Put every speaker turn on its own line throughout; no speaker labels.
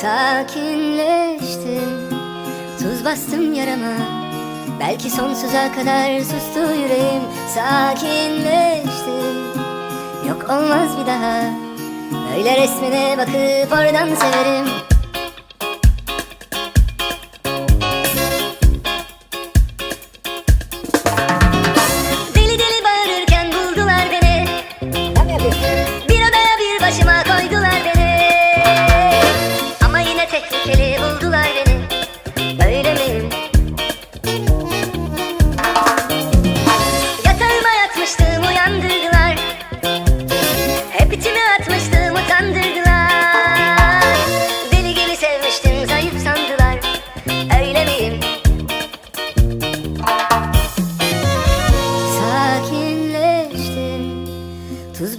Sakinleştim Tuz bastım yarama Belki sonsuza kadar sustu yüreğim. Sakinleştim Yok olmaz bir daha. Öyle resmine bakıp oradan severim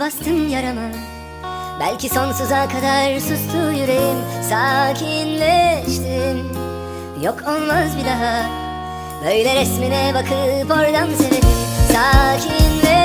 bastım yarama. Belki sonsuza kadar sustu yüreğim Sakinleştim. Yok olmaz bir daha Böyle resmine bakıp oradan severim. Sakinleştim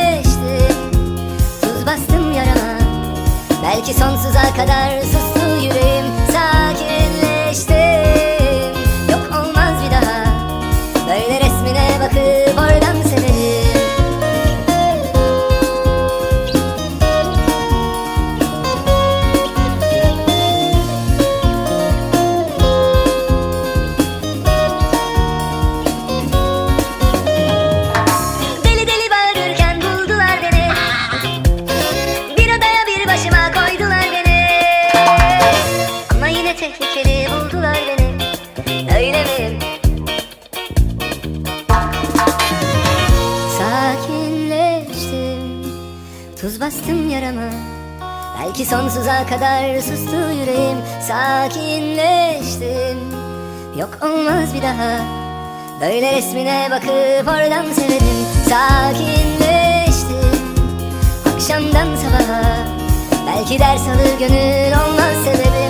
Tuz bastım yarama. Belki sonsuza kadar sustu yüreğim Sakinleştim. Yok olmaz bir daha. Böyle resmine bakıp oradan severim. Sakinleştim. Akşamdan sabaha. Belki ders alır gönül olmaz sebebim